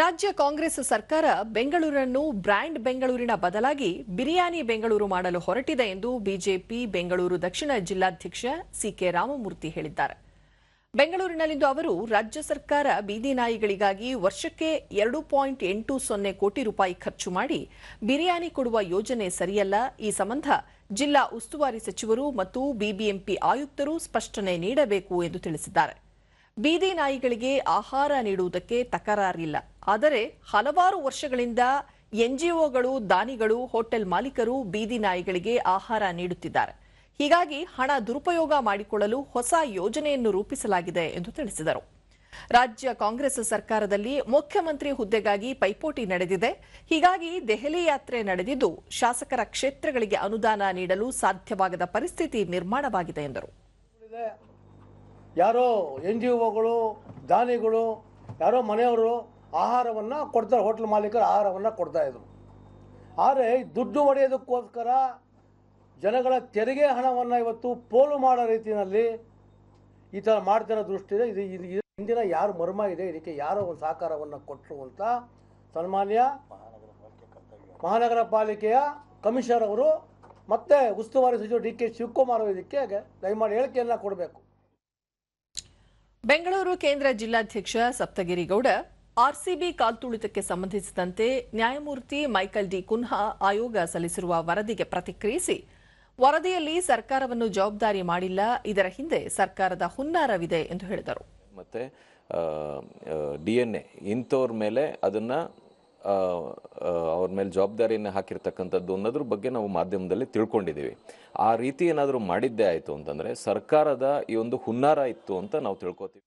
ರಾಜ್ಯ ಕಾಂಗ್ರೆಸ್ ಸರ್ಕಾರ ಬೆಂಗಳೂರನ್ನು ಬ್ರ್ಯಾಂಡ್ ಬೆಂಗಳೂರಿನ ಬದಲಾಗಿ ಬಿರಿಯಾನಿ ಬೆಂಗಳೂರು ಮಾಡಲು ಹೊರಟಿದೆ ಎಂದು ಬಿಜೆಪಿ ಬೆಂಗಳೂರು ದಕ್ಷಿಣ ಜಿಲ್ಲಾಧ್ಯಕ್ಷ ಸಿಕೆ ರಾಮಮೂರ್ತಿ ಹೇಳಿದ್ದಾರೆ. ಬೆಂಗಳೂರಿನಲ್ಲಿಂದು ಅವರು, ರಾಜ್ಯ ಸರ್ಕಾರ ಬೀದಿ ನಾಯಿಗಳಿಗಾಗಿ ವರ್ಷಕ್ಕೆ ಎರಡು ಪಾಯಿಂಟ್ ಎಂಟು ಸೊನ್ನೆ ಕೋಟಿ ರೂಪಾಯಿ ಖರ್ಚು ಮಾಡಿ ಬಿರಿಯಾನಿ ಕೊಡುವ ಯೋಜನೆ ಸರಿಯಲ್ಲ. ಈ ಸಂಬಂಧ ಜಿಲ್ಲಾ ಉಸ್ತುವಾರಿ ಸಚಿವರು ಮತ್ತು ಬಿಬಿಎಂಪಿ ಆಯುಕ್ತರು ಸ್ಪಷ್ಟನೆ ನೀಡಬೇಕು ಎಂದು ತಿಳಿಸಿದ್ದಾರೆ. ಬೀದಿ ನಾಯಿಗಳಿಗೆ ಆಹಾರ ನೀಡುವುದಕ್ಕೆ ತಕರಾರಿಲ್ಲ. ಆದರೆ ಹಲವಾರು ವರ್ಷಗಳಿಂದ ಎನ್ಜಿಒಗಳು, ದಾನಿಗಳು, ಹೋಟೆಲ್ ಮಾಲೀಕರು, ಬೀದಿ ನಾಯಿಗಳಿಗೆ ಆಹಾರ ನೀಡುತ್ತಿದ್ದಾರೆ. ಹೀಗಾಗಿ ಹಣ ದುರುಪಯೋಗ ಮಾಡಿಕೊಳ್ಳಲು ಹೊಸ ಯೋಜನೆಯನ್ನು ರೂಪಿಸಲಾಗಿದೆ ಎಂದು ತಿಳಿಸಿದರು. ರಾಜ್ಯ ಕಾಂಗ್ರೆಸ್ ಸರ್ಕಾರದಲ್ಲಿ ಮುಖ್ಯಮಂತ್ರಿ ಹುದ್ದೆಗಾಗಿ ಪೈಪೋಟಿ ನಡೆದಿದೆ. ಹೀಗಾಗಿ ದೆಹಲಿ ಯಾತ್ರೆ ನಡೆದಿದ್ದು ಶಾಸಕರ ಕ್ಷೇತ್ರಗಳಿಗೆ ಅನುದಾನ ನೀಡಲು ಸಾಧ್ಯವಾಗದ ಪರಿಸ್ಥಿತಿ ನಿರ್ಮಾಣವಾಗಿದೆ ಎಂದರು. ಯಾರೋ ಎನ್ ದಾನಿಗಳು, ಯಾರೋ ಮನೆಯವರು ಆಹಾರವನ್ನು ಕೊಡ್ತಾರೆ, ಹೋಟ್ಲ್ ಮಾಲೀಕರು ಆಹಾರವನ್ನು ಕೊಡ್ತಾ ಇದ್ರು. ಆದರೆ ದುಡ್ಡು ಹೊಡೆಯೋದಕ್ಕೋಸ್ಕರ ಜನಗಳ ತೆರಿಗೆ ಹಣವನ್ನು ಇವತ್ತು ಪೋಲು ಮಾಡೋ ರೀತಿಯಲ್ಲಿ ಈ ಥರ ಮಾಡ್ತಿರೋ ಇದೆ. ಇದು ಇದು ಹಿಂದಿನ ಯಾರು ಮರ್ಮ ಇದೆ, ಇದಕ್ಕೆ ಯಾರೋ ಒಂದು ಸಹಕಾರವನ್ನು ಕೊಟ್ಟರು ಅಂತ ಸನ್ಮಾನ್ಯ ಮಹಾನಗರ ಪಾಲಿಕೆಯ ಕಮಿಷನರ್ ಅವರು ಮತ್ತೆ ಉಸ್ತುವಾರಿ ಸಚಿವ ಡಿ ಕೆ ಶಿವಕುಮಾರ್ ಇದಕ್ಕೆ ದಯಮಾಡಿ ಹೇಳಿಕೆಯನ್ನು ಕೊಡಬೇಕು. ಬೆಂಗಳೂರು ಕೇಂದ್ರ ಜಿಲ್ಲಾಧ್ಯಕ್ಷ ಸಪ್ತಗಿರಿ ಗೌಡ ಆರ್ಸಿಬಿ ಕಾಲ್ತುಳಿತಕ್ಕೆ ಸಂಬಂಧಿಸಿದಂತೆ ನ್ಯಾಯಮೂರ್ತಿ ಮೈಕಲ್ ಡಿ ಕುನ್ಹಾ ಆಯೋಗ ಸಲ್ಲಿಸಿರುವ ವರದಿಗೆ ಪ್ರತಿಕ್ರಿಯಿಸಿ, ವರದಿಯಲ್ಲಿ ಸರ್ಕಾರವನ್ನು ಜವಾಬ್ದಾರಿ ಮಾಡಿಲ್ಲ, ಇದರ ಹಿಂದೆ ಸರ್ಕಾರದ ಹುನ್ನಾರವಿದೆ ಎಂದು ಹೇಳಿದರು. ಮತ್ತೆ ಡಿ ಎನ್ ಎ ಇಂಥವ್ರ ಮೇಲೆ ಅದನ್ನ ಅವ್ರ ಮೇಲೆ ಜವಾಬ್ದಾರಿಯನ್ನು ಹಾಕಿರ್ತಕ್ಕಂಥದ್ದು ಅನ್ನೋದ್ರ ಬಗ್ಗೆ ನಾವು ಮಾಧ್ಯಮದಲ್ಲಿ ತಿಳ್ಕೊಂಡಿದ್ದೀವಿ. ಆ ರೀತಿ ಏನಾದರೂ ಮಾಡಿದ್ದೇ ಆಯಿತು ಅಂತಂದರೆ ಸರ್ಕಾರದ ಈ ಒಂದು ಹುನ್ನಾರ ಇತ್ತು ಅಂತ ನಾವು ತಿಳ್ಕೊತೀವಿ.